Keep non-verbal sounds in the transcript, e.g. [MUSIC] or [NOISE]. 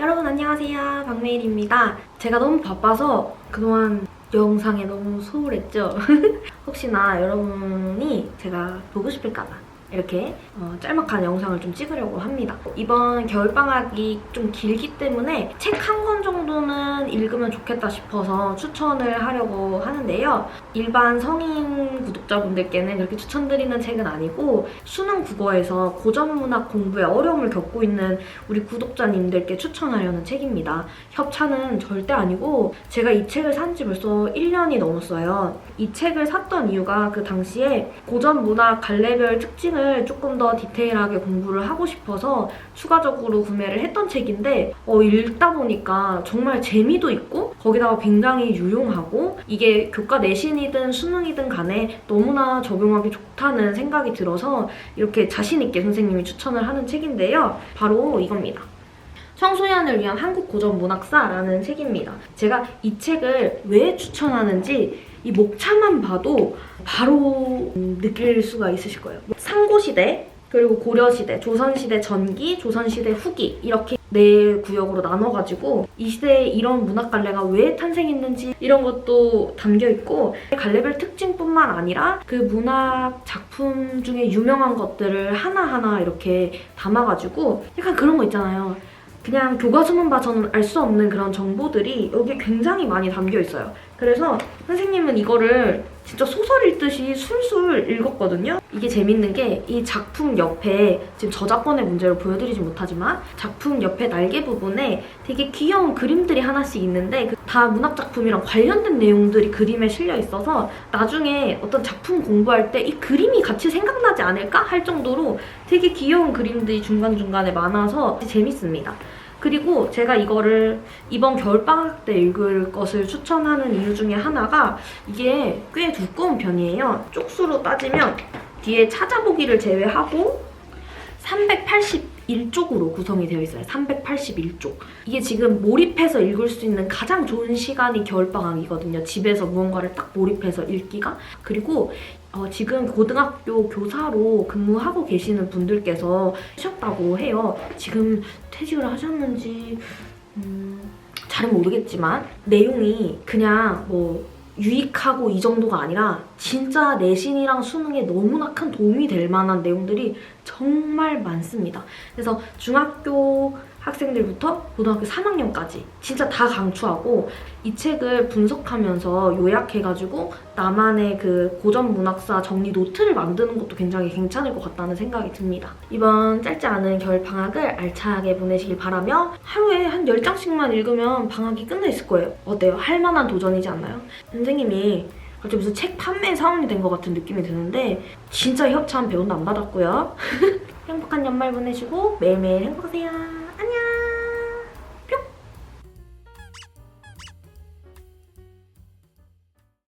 여러분 안녕하세요. 박메일입니다. 제가 너무 바빠서 그동안 영상에 너무 소홀했죠? [LAUGHS] 혹시나 여러분이 제가 보고 싶을까봐 이렇게 어, 짤막한 영상을 좀 찍으려고 합니다. 이번 겨울방학이 좀 길기 때문에 책 한 권 정도는 읽으면 좋겠다 싶어서 추천을 하려고 하는데요 일반 성인 구독자분들께는 그렇게 추천드리는 책은 아니고 수능 국어에서 고전 문학 공부에 어려움을 겪고 있는 우리 구독자님들께 추천하려는 책입니다. 협찬은 절대 아니고 제가 이 책을 산 지 벌써 1년이 넘었어요. 이 책을 샀던 이유가 그 당시에 고전 문학 갈래별 특징을 조금 더 디테일하게 공부를 하고 싶어서 추가적으로 구매를 했던 책인데 어, 읽다 보니까 정말 재미 도 있고 거기다가 굉장히 유용하고 이게 교과 내신이든 수능이든 간에 너무나 적용하기 좋다는 생각이 들어서 이렇게 자신 있게 선생님이 추천을 하는 책인데요. 바로 이겁니다. 청소년을 위한 한국 고전 문학사라는 책입니다. 제가 이 책을 왜 추천하는지 이 목차만 봐도 바로 음, 느낄 수가 있으실 거예요. 상고시대, 그리고 고려시대, 조선시대 전기, 조선시대 후기 이렇게 네 구역으로 나눠가지고 이 시대에 이런 문학 갈래가 왜 탄생했는지 이런 것도 담겨 있고 갈래별 특징뿐만 아니라 그 문학 작품 중에 유명한 것들을 하나하나 이렇게 담아가지고 약간 그런 거 있잖아요. 그냥 교과서만 봐서는 알 수 없는 그런 정보들이 여기에 굉장히 많이 담겨 있어요. 그래서 선생님은 이거를 진짜 소설 읽듯이 술술 읽었거든요. 이게 재밌는 게 이 작품 옆에 지금 저작권의 문제로 보여드리지 못하지만 작품 옆에 날개 부분에 되게 귀여운 그림들이 하나씩 있는데 그다 문학 작품이랑 관련된 내용들이 그림에 실려 있어서 나중에 어떤 작품 공부할 때 이 그림이 같이 생각나지 않을까 할 정도로 되게 귀여운 그림들이 중간중간에 많아서 재밌습니다. 그리고 제가 이거를 이번 겨울방학 때 읽을 것을 추천하는 이유 중에 하나가 이게 꽤 두꺼운 편이에요. 쪽수로 따지면 뒤에 찾아보기를 제외하고 381쪽으로 구성이 되어 있어요. 381쪽. 이게 지금 몰입해서 읽을 수 있는 가장 좋은 시간이 겨울방학이거든요. 집에서 무언가를 딱 몰입해서 읽기가. 그리고 어, 지금 고등학교 교사로 근무하고 계시는 분들께서 하셨다고 해요. 지금 퇴직을 하셨는지 음, 잘은 모르겠지만 내용이 그냥 뭐 유익하고 이 정도가 아니라 진짜 내신이랑 수능에 너무나 큰 도움이 될 만한 내용들이 정말 많습니다. 그래서 중학교 학생들부터 고등학교 3학년까지 진짜 다 강추하고 이 책을 분석하면서 요약해가지고 나만의 그 고전 문학사 정리 노트를 만드는 것도 굉장히 괜찮을 것 같다는 생각이 듭니다. 이번 짧지 않은 겨울 방학을 알차게 보내시길 바라며 하루에 한 10장씩만 읽으면 방학이 끝나 있을 거예요. 어때요? 할 만한 도전이지 않나요? 선생님이 갑자기 무슨 책 판매 사원이 된 것 같은 느낌이 드는데 진짜 협찬 배운도 안 받았고요. [LAUGHS] 행복한 연말 보내시고 매일매일 행복하세요.